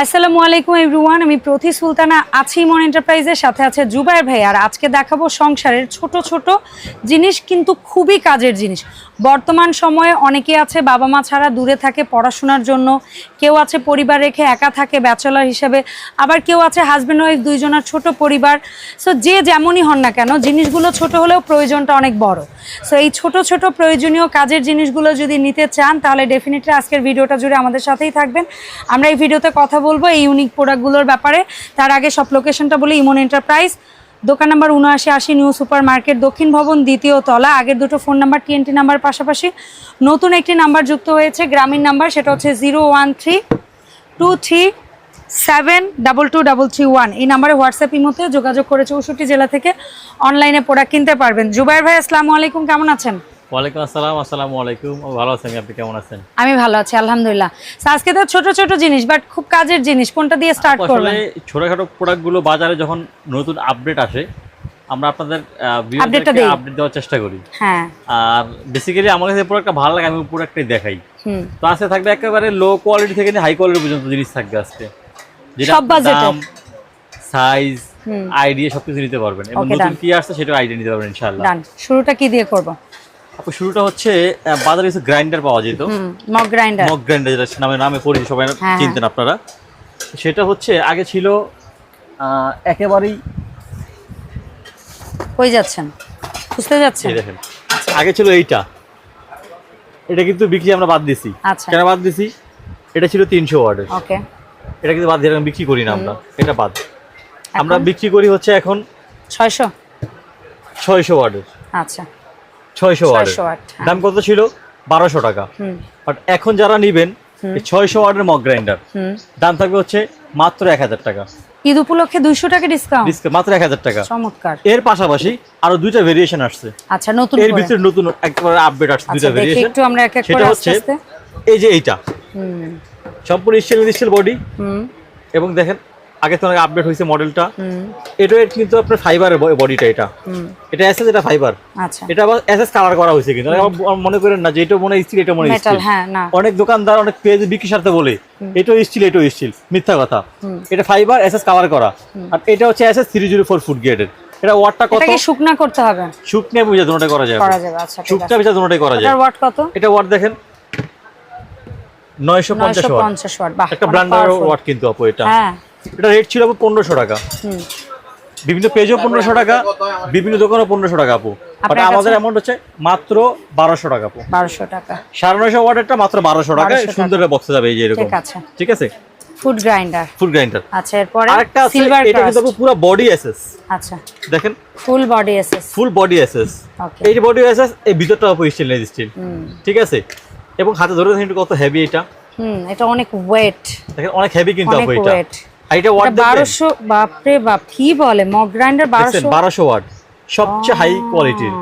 আসসালামু আলাইকুম এভরিওয়ান আমি প্রতি সুলতানা, আছি মন এন্টারপ্রাইজের সাথে আছে জুবাইর ভাই, আর আজকে দেখাবো সংসারের ছোট ছোট জিনিস, কিন্তু খুবই কাজের জিনিস। বর্তমান সময়ে অনেকে আছে বাবা মা ছাড়া দূরে থাকে পড়াশোনার জন্য, কেউ আছে পরিবার রেখে একা থাকে ব্যাচেলার হিসেবে, আবার কেউ আছে হাজব্যান্ড ওয়াইফ দুইজনের ছোট পরিবার। সো যে যেমনই হন না কেন, জিনিসগুলো ছোট হলেও প্রয়োজনটা অনেক বড়। সো এই ছোট ছোট প্রয়োজনীয় কাজের জিনিসগুলো যদি নিতে চান, তাহলে ডেফিনেটলি আজকের ভিডিওটা জুড়ে আমাদের সাথেই থাকবেন। আমরা এই ভিডিওতে কথা বলব, এই ইউনিক প্রোডাক্টগুলোর ব্যাপারে। তার আগে সব লোকেশনটা বলি ইমন এন্টারপ্রাইজ দোকান নাম্বার উনআশি আশি নিউ সুপার মার্কেট দক্ষিণ ভবন, দ্বিতীয় তলা। আগের দুটো ফোন নাম্বার টিএনটি নাম্বার পাশাপাশি। নতুন একটি নাম্বার যুক্ত হয়েছে, গ্রামীণ নাম্বার সেটা হচ্ছে zero one three two three seven double two double three one এই নাম্বারে হোয়াটসঅ্যাপ ইমোতে যোগাযোগ করে চৌষট্টি জেলা থেকে অনলাইনে প্রোডাক্ট কিনতে পারবেন। জুবাইর ভাই, আসসালামু আলাইকুম, কেমন আছেন? ওয়ালাইকুম আসসালাম আসসালামু আলাইকুম। ভালো আছেন আপনি? কেমন আছেন? আমি ভালো আছি আলহামদুলিল্লাহ। আজকে তো ছোট ছোট জিনিস বাট খুব কাজের জিনিস। কোনটা দিয়ে স্টার্ট আসলে ছোটখাটো প্রোডাক্টগুলো বাজারে যখন নতুন আপডেট আসে আমরা আপনাদের দেই। আপডেট দেওয়ার চেষ্টা করি। হ্যাঁ। আর বেসিক্যালি আমার কাছে প্রোডাক্টটা ভালো লাগে আমি প্রোডাক্টটাই দেখাই। হুম। তো আজকে থাকবে একেবারে লো কোয়ালিটি থেকে হাই কোয়ালিটি পর্যন্ত জিনিস থাকবে আজকে। যেটা সব আপনার সাইজ আইডিয়া সবকিছু নিতে পারবেন। এবং নতুন কি আসছে সেটা আইডিয়া নিতে পারবেন ইনশাআল্লাহ। শুরুটা কি দিয়ে করব? আপু শুরুটা হচ্ছে বাজারে কিছু গ্রাইন্ডার পাওয়া যেত। মগ গ্রাইন্ডার মগ গ্রাইন্ডার যেটা নামে নামে পরিচিত সবাই হ্যাঁ, চিনতেন আপনারা। সেটা হচ্ছে আগে ছিল একেবারেই কই যাচ্ছেন? খুঁজতে যাচ্ছেন? দেখেন আগে ছিল এইটা। এটা কিন্তু বিক্রি আমরা বাদ দিছি। আচ্ছা। কেন বাদ দিছি? এটা ছিল তিনশো ওয়ার্ডের ওকে। এটা কিন্তু বাদ দিয়ে বিক্রি করি না আমরা। এটা বাদ। আমরা বিক্রি করি হচ্ছে এখন ছয়শো? ছয়শো ওয়ার্ডের আচ্ছা। ছয়শো ওয়ার্ডের। 600 ওয়াট, হ্যাঁ। দাম কত ছিল? বারোশো টাকা। বাট এখন যারা নিবেন ছয়শো ওয়ার্ডের মগ গ্রাইন্ডার। দাম থাকবে হচ্ছে মাত্র এক হাজার টাকা। ঈদ উপলক্ষে দুইশো টাকা ডিসকাউন্ট ডিসকাউন্ট মাত্র এক হাজার টাকা। চমৎকার। এর পাশাপাশি আরও দুইটা ভেরিয়েশন আসছে। আচ্ছা নতুন এর ভিতরে নতুন একবার আপডেট আসছে আচ্ছা দুইটা ভেরিয়েশন একটু আমরা এক এক করে হচ্ছে এই যে এইটা। সম্পূর্ণ স্টিল স্টিল বডি হুম। এবং দেখেন আগে তো আপডেট হয়েছে মডেলটা এটা কিন্তু আপনার ফাইবারের বডিটা এটা। এটা এসএস এটা ফাইবার আচ্ছা। এটা আবার এসএস কালার করা হয়েছে কিন্তু। মনে করেন না যে এটা মনে স্টিল এটা মনে স্টিল হ্যাঁ না। অনেক দোকানদার অনেক পেজ বিক্রি স্বার্থে বলে এটাও স্টিল এটাও স্টিল মিথ্যা কথা। এটা ফাইবার এসএস কালার করা। আর এটা হচ্ছে SS three zero four food গ্রেডের এটা ওয়াটটা কত? এটা কি শুকনা করতে হবে। শুকনে বুঝে দুটোটাই করা যায় করা যাবে আচ্ছা শুকনা আছে। দুটোটাই করা যায় এটার ওয়াট কত? এটা ওয়াট দেখেন। নয়শো পঞ্চাশ ওয়াট একটা ব্র্যান্ডার ওয়াট কিন্তু আপু এটা। হ্যাঁ। এটা রেট ছিল আপু পনেরোশো টাকা। বিভিন্ন পেজও পনেরোশো টাকা বিভিন্ন দোকানও পনেরোশো টাকা আপু। বাট আমাদের অ্যামাউন্ট হচ্ছে মাত্র বারোশো টাকা আপু। বারোশো টাকা। সাড়ে নয়শো ওয়াটেরটা মাত্র বারোশো টাকা সুন্দর বক্সে যাবে এই যে এরকম। ঠিক আছে। ফুড গ্রাইন্ডার ফুল গ্রাইন্ডার আচ্ছা এরপরে আরেকটা আছে এটা কিন্তু পুরো বডি এসএস আচ্ছা। দেখেন। Full body SS full body SS এই যে বডি এসএস এই ভিতরটা স্টিল ঠিক আছে? এবং হাতে ধরে দেখেন কত হেভি এটা। হুম এটা অনেক ওয়েট দেখেন অনেক হেভি কিন্তু এটা। আর এটা ওয়াট দেখবেন? বারোশো বাপরে বাপ কি বলে? মগ গ্রাইন্ডার দেখছেন বারোশো বারোশো ওয়াট সবচেয়ে হাই কোয়ালিটির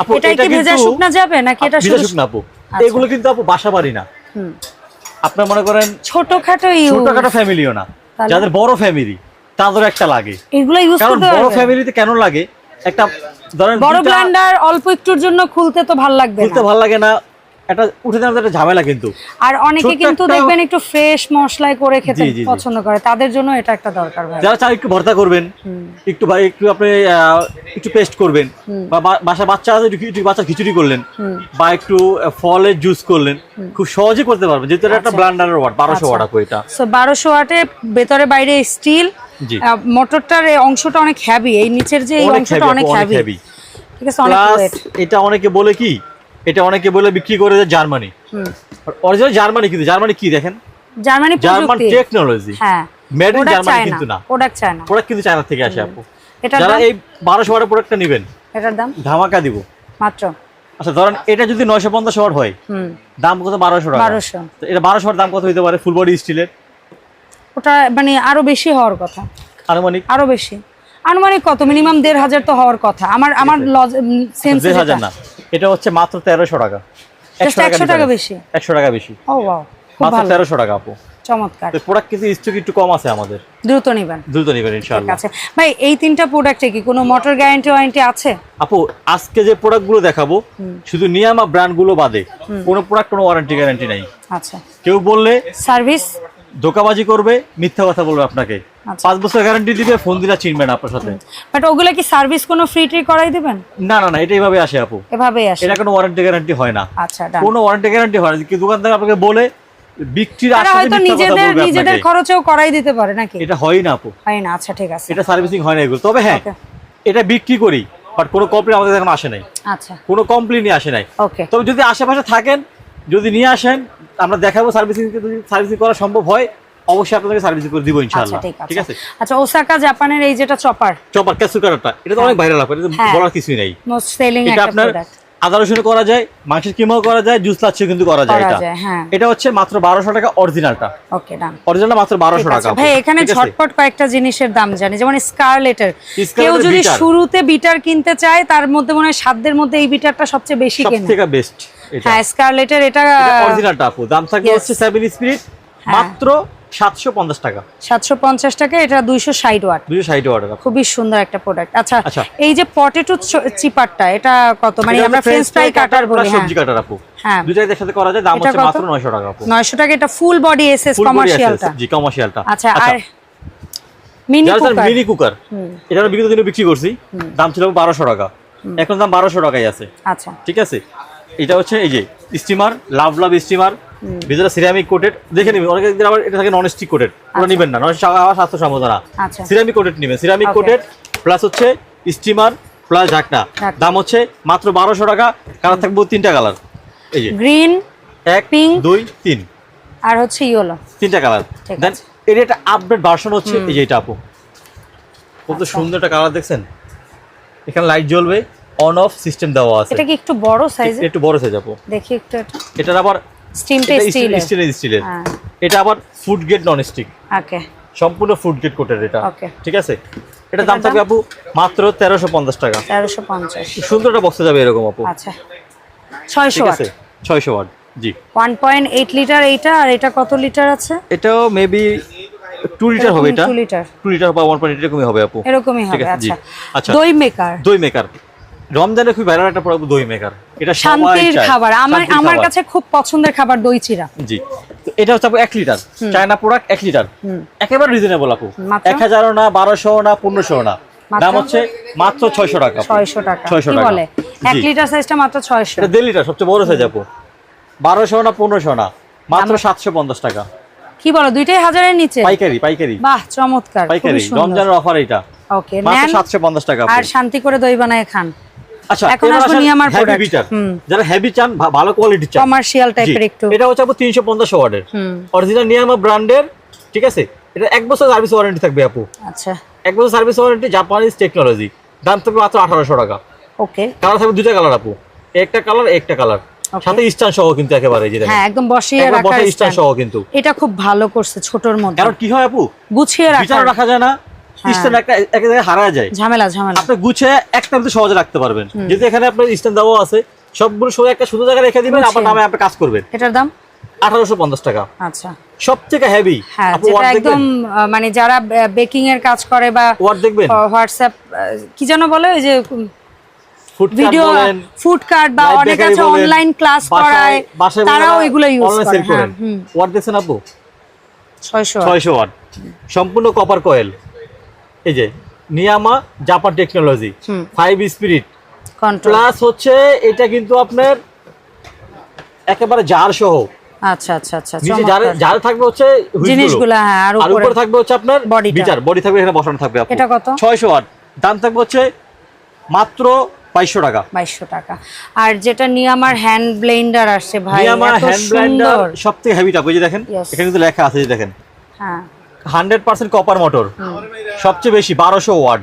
আপু এটা কি ভেজা শুকনা যাবে নাকি এটা শুধু শুকনা আপু। আচ্ছা। এগুলো কিন্তু আপু বাসা বাড়ি না। মনে করেন ছোটখাটো ছোটখাটো ফ্যামিলিও না। যাদের বড় ফ্যামিলি তাদের একটা লাগে। এগুলো ইউজ করতে বড় ফ্যামিলিতে কেন লাগে? একটা ধরেন বড় দুইটা অল্প একটুর জন্য খুলতে তো ভালো লাগবে খুলতে ভালো লাগে না। এটা উঠে যাওয়ার একটা ঝামেলা কিন্তু। আর অনেকে কিন্তু দেখবেন একটু ফ্রেশ মশলায় করে খেতে। পছন্দ করে। তাদের জন্য এটা একটা দরকার ভাই। যারা চান একটু ভর্তা করবেন একটু ভাই একটু আপনি একটু পেস্ট করবেন বা বাসা বাচ্চা আছে একটু একটু বাচ্চা খিচুড়ি করলেন বা একটু ফলের জুস করলেন খুব সহজে করতে পারবেন। যেহেতু এটা একটা আচ্ছা। ব্লান্ডারের ওয়াট বারোশো ওয়াট আপু এটা। সো বারোশো ওয়াটে ভেতরে বাইরে স্টিল মোটরটার অংশটা অনেক হ্যাভি এই নিচের যে এই অংশটা অনেক অনেক হ্যাভি ঠিক আছে অনেক এটা অনেকে বলে কি এটা অনেকে বলে বিক্রি করে যে জার্মানি। অরিজিনাল জার্মানি কিন্তু জার্মানি কি দেখেন? জার্মানি জার্মান টেকনোলজি হ্যাঁ। মেড ইন জার্মানি কিন্তু না। প্রোডাক্ট চায়না প্রোডাক্ট কিন্তু চায়না থেকে আসে আপু। যারা এই বারোশো ওয়াটের প্রোডাক্টটা নেবেন এটার দাম? ধামাকা দিব। মাত্র? আচ্ছা ধরেন এটা যদি নয়শো পঞ্চাশ ওয়াট হয় হুম। দাম কত? বারোশো টাকা। বারোশো। তো এটা বারোশো ওয়াট দাম কত হতে পারে? ফুল বডি স্টিলের ওটা মানে আরও বেশি হওয়ার কথা। আনুমানিক? আরও বেশি। আনুমানিক কত? মিনিমাম দেড় হাজার তো হওয়ার কথা। আমার আমার সেন্স দেড় হাজার না। এটা হচ্ছে মাত্র তেরোশো টাকা। 100 টাকা বেশি? একশো টাকা বেশি। মাত্র তেরোশো টাকা আপু। চমৎকার। প্রোডাক্ট কিন্তু স্টক একটু কম আছে আমাদের। দ্রুত নিবেন। দ্রুত নেবেন ইনশাআল্লাহ। আছে। ভাই এই তিনটা প্রোডাক্টে কি কোনো মোটর গ্যারান্টি ওয়ারেন্টি আছে? আপু আজকে যে প্রোডাক্টগুলো দেখাবো শুধু নিয়ামা ব্র্যান্ডগুলো বাদে কোনো প্রোডাক্ট কোনো ওয়ারেন্টি গ্যারান্টি নাই। আচ্ছা। কেউ বললে সার্ভিস ধোকাবাজি করবে মিথ্যা কথা বলবে আপনাকে। আচ্ছা। পাঁচ বছর গ্যারান্টি দিবে ফোন দিলে চিনবে না আপনার সাথে। বাট ওগুলো কি সার্ভিস কোনো ফ্রি ট্রি করাই দিবেন? না না না এটা এইভাবে আসে আপু। এভাবেই আসে। এটা কোনো ওয়ারেন্টি গ্যারান্টি হয় না। আচ্ছা কোনো ওয়ারেন্টি গ্যারান্টি হয় না। কি দোকানদার আপনাকে বলে বিক্রির নিজেদের নিজেদের খরচেও করাই দিতে পারে নাকি? এটা হয় না আপু। হয় না আচ্ছা ঠিক আছে। এটা সার্ভিসিং হয় না এগুলো। তবে হ্যাঁ এটা বিক্রি করি বাট কোনো কমপ্লেন আমাদের এখন আসে নাই। আচ্ছা। কোনো কমপ্লেনই আসে নাই। ওকে তবে যদি আশেপাশে থাকেন যদি নিয়ে আসেন আমরা দেখাবো সার্ভিসিং যদি সার্ভিসিং করা সম্ভব হয়। অবশ্যই আপনাদেরকে সার্ভিসিং করে দিব আচ্ছা ইনশাআল্লাহ ঠিক আছে? আচ্ছা ওসাকা জাপানের এই যেটা চপার চপার ক্যাসুর কাটারটা এটা তো অনেক ভাইরাল এটা হ্যাঁ। বলার কিছুই নেই। মোস্ট সেলিং একটা প্রোডাক্ট আদা রসুন করা যায় মাংসের কিমাও করা যায় জুস লাচ্ছিও কিন্তু করা যায় এটা। হ্যাঁ। এটা হচ্ছে মাত্র বারোশো টাকা অরিজিনালটা ওকে ডান অরিজিনাল মাত্র বারোশো টাকা। ভাই এখানে ঝটপট কয়েকটা জিনিসের দাম জানি। যেমন স্কারলেটের কেউ যদি শুরুতে বিটার কিনতে চায় তার মধ্যে মনে হয় সাধ্যের মধ্যে এই বিটারটা সবচেয়ে বেশি কেনে। থেকে বেস্ট হ্যাঁ স্কারলেটের এটা অরিজিনালটা আপু। দাম থাকবে হচ্ছে সেভেন স্পিরিট হ্যাঁ। মাত্র সাতশো পঞ্চাশ টাকা। সাতশো পঞ্চাশ টাকা এটা দুইশো ষাট ওয়াট। দুশো ষাট টাকা খুবই সুন্দর একটা প্রোডাক্ট আচ্ছা আচ্ছা। এই যে পটেটো চিপারটা এটা কত? মানে আমরা ফ্রেঞ্চ ফ্রাই কাটার বলি হ্যাঁ সবজি কাটার আপু। হ্যাঁ। দুটাই একসাথে করা যায় দাম হচ্ছে মাত্র নয়শো টাকা আপু। নয়শো টাকা এটা ফুল বডি এসএস কমার্শিয়ালটা জি কমার্শিয়ালটা আচ্ছা আর মিনি কুকার মিনি কুকার এটা আমরা বিগত দিনে বিক্রি করছি দাম ছিল বারোশো টাকা। এখন দাম বারোশো টাকাই আছে। আচ্ছা। ঠিক আছে? এটা হচ্ছে এই যে স্টিমার লাভ লাভ স্টিমার ভিতরে সিরামিক কোটেড দেখে নিবেন অনেক আবার এটা থাকে নন স্টিক কোটেড ওটা নিবেন না নন স্বাস্থ্য সম্বোধনা আচ্ছা। সিরামিক কোটেড নেবেন সিরামিক. কোটেড প্লাস হচ্ছে স্টিমার প্লাস ঢাকনা। দাম হচ্ছে মাত্র বারোশো টাকা কালার থাকবে তিনটা কালার এই যে। গ্রিন এক Pink। দুই তিন। আর হচ্ছে ইয়েলো তিনটা কালার দেন এর একটা আপডেট ভার্সন হচ্ছে এই যে এটা আপু। কত আচ্ছা। সুন্দর একটা কালার দেখছেন? এখানে লাইট জ্বলবে অন অফ সিস্টেম দেওয়া আছে। এটা কি একটু বড় সাইজের একটু বড় সাইজ আপু। দেখি একটু। এটা এটার আবার স্টিমটা স্টিলের স্টিলের স্টিলের। হ্যাঁ। এটা আবার food grade non stick okay সম্পূর্ণ ফুড গেট কোটের এটা। Okay. ঠিক আছে? এটা দাম থাকবে আপু মাত্র তেরোশো পঞ্চাশ টাকা। তেরোশো পঞ্চাশ। খুব সুন্দর একটা বক্সে যাবে এরকম আপু। আচ্ছা। ছয়শো ঠিক আছে? ছয়শো ওয়াট জি। ওয়ান পয়েন্ট এইট লিটার এইটা আর এটা কত লিটার আছে? এটাও মেবি টু লিটার হবে এটা। টু লিটার টু লিটার বা ওয়ান পয়েন্ট এরকমই হবে আপু। এরকমই হবে আচ্ছা। আচ্ছা। দই মেকার দই মেকার রমজানে খুব ভাইরাল একটা প্রোডাক্ট দই মেকার এটা শান্তির খাবার। আমার আমার কাছে খুব পছন্দের খাবার দই চিরা। জি। তো এটা হচ্ছে আপু লিটার। চায়না প্রোডাক্ট এক লিটার। একেবারে রিজনেবল আপু। মাত্র? এক হাজারও না বারোশো না পনেরোশো না। দাম হচ্ছে মাত্র ছয়শো টাকা আপু। ছয়শো টাকা। ছয়শো কি টাকা। বলে? এক লিটার সাইজটা মাত্র ছয়শো। এটা দেড় লিটার সবচেয়ে বড় সাইজ আপু। বারোশো না পনেরোশো না। মাত্র সাতশো পঞ্চাশ টাকা। কি বলো? দুইটাই হাজারের নিচে? পাইকারি পাইকারি। বাহ চমৎকার। পাইকারি। রমজানের অফার এটা। ওকে মাত্র নেন। সাতশো পঞ্চাশ টাকা আর শান্তি করে দই বানায় খান। আচ্ছা এখন এবার আসব আসেন নিয়ামার heavy product। bitter। হুম। যারা হেভি চান ভালো কোয়ালিটি চান। কমার্শিয়াল টাইপের একটু। এটা হচ্ছে আপু তিনশো পঞ্চাশ অরিজিনাল নিয়ামা ব্র্যান্ডের ঠিক আছে? এটা এক বছর সার্ভিস ওয়ারেন্টি থাকবে আপু। আচ্ছা। এক বছর সার্ভিস ওয়ারেন্টি জাপানিজ টেকনোলজি দাম থাকবে মাত্র আঠারোশো টাকা। ওকে। কালার থাকবে দুটা কালার আপু। একটা কালার একটা কালার সাথে স্টান সহ কিন্তু একেবারে যেটা হ্যাঁ একদম বসিয়ে একবার স্টান সহ কিন্তু। এটা খুব ভালো করছে ছোটর মধ্যে। কারণ কি হয় আপু? গুছিয়ে রাখা যায় না। স্ট্যান্ড একটা এক জায়গায় হারা যায়। ঝামেলা ঝামেলা। আপনি গুছিয়ে একটা মধ্যে সহজে রাখতে পারবেন। যেহেতু এখানে আপনার স্ট্যান্ড দেওয়া আছে সবগুলো সময় একটা সুন্দর জায়গায় রেখে দিবেন আপনার নামে আপনি কাজ করবেন। এটার দাম? আঠারোশো পঞ্চাশ টাকা। আচ্ছা। সব থেকে হেভি হ্যাঁ একদম মানে যারা বেকিং এর কাজ করে বা ওয়াট দেখবেন। হোয়াটসঅ্যাপ কি যেন বলে ওই যে ভিডিও ফুড কার্ড বা অনেক আছে অনলাইন ক্লাস করায় তারাও এগুলো ইউজ করে sell হ্যাঁ ওয়াট দেখছেন আপু? ওয়াট সম্পূর্ণ কপার কয়েল এই যে নিয়ামা Japan technology five spirit plus হচ্ছে এটা কিন্তু আপনার একেবারে জার সহ। আচ্ছা আচ্ছা আচ্ছা নিচে জার জার থাকবে হচ্ছে জিনিসগুলো হ্যাঁ আর আর উপরে উপরে থাকবে হচ্ছে আপনার বিচার বডি থাকবে এখানে বসানো থাকবে এটা কত? ছয়শো ওয়াট দাম থাকবে হচ্ছে মাত্র বাইশশো টাকা। বাইশশো টাকা। আর যেটা নিয়ে আমার হ্যান্ড ব্লেন্ডার আসছে ভাই এত হ্যান্ড ব্লেন্ডার সব থেকে যে দেখেন. এখানে কিন্তু লেখা আছে যে দেখেন। হ্যাঁ। Hundred percent copper motor. সবচেয়ে বেশি বারোশো ওয়াট।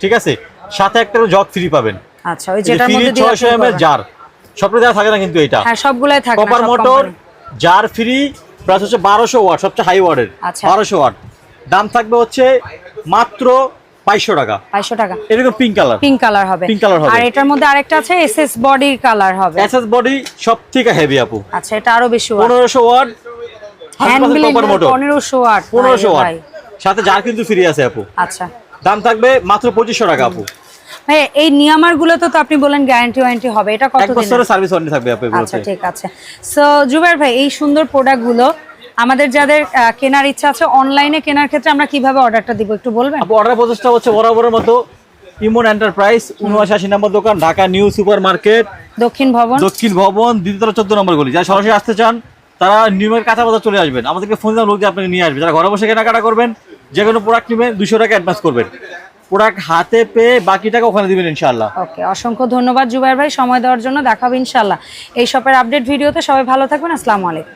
ঠিক আছে? সাথে একটা জগ ফ্রি পাবেন। আচ্ছা ওই যেটার ফ্রি ছয়শো এম জার সবটা দেওয়া থাকে না কিন্তু এটা। হ্যাঁ সবগুলাই থাকে copper motor jar free plus হচ্ছে বারোশো ওয়াট সবচেয়ে হাই আচ্ছা। বারোশো ওয়াট। দাম থাকবে হচ্ছে মাত্র বাইশশো টাকা। বাইশশো টাকা। এরকম পিঙ্ক কালার পিঙ্ক কালার হবে। Color হবে। আর এটার মধ্যে আরেকটা আছে এসএস বডির কালার হবে। এসএস বডি সব থেকে হেভি আপু। আচ্ছা এটা আরও বেশি পনেরোশো watt hand copper blender motor পনেরোশো ওয়াট পনেরোশো ওয়াট সাথে জার কিন্তু ফ্রি আছে আপু। আচ্ছা। দাম থাকবে মাত্র পঁচিশশো টাকা আপু। ভাই এই নিয়ামারগুলো তো আপনি বলেন গ্যারান্টি ওয়ারেন্টি হবে। এটা কত বছরের সার্ভিস ওয়ারেন্টি থাকবে আপু আচ্ছা ঠিক আছে। সো জুবের ভাই এই সুন্দর প্রোডাক্টগুলো আমাদের যাদের কেনার ইচ্ছা আছে অনলাইনে কেনার ক্ষেত্রে আমরা কীভাবে অর্ডারটা দিব একটু বলবেন? আপু অর্ডার প্রসেসটা হচ্ছে বরাবরের মতো। ইমন এন্টারপ্রাইজ উনআশি নম্বর দোকান ঢাকা নিউ সুপার মার্কেট দক্ষিণ ভবন। দক্ষিণ ভবন দ্বিতীয় চোদ্দ নম্বর গলি। যারা সরাসরি আসতে চান তারা নিয়মের কাঁচা বাজার চলে আসবেন। আমাদেরকে ফোন দেওয়া লোক দিয়ে আপনাকে নিয়ে আসবে। যারা ঘরে বসে কেনাকাটা করবেন, যে কোনো প্রোডাক্ট নেবেন, দুশো টাকা অ্যাডভান্স করবেন। প্রোডাক্ট হাতে পেয়ে বাকি টাকা ওখানে দিবেন ইনশাল্লাহ ওকে অসংখ্য ধন্যবাদ জুবাইর ভাই। সময় দেওয়ার জন্য দেখাবো ইনশাল্লাহ এই শপের আপডেট ভিডিওতে সবাই ভালো থাকবেন। আসসালামু আলাইকুম।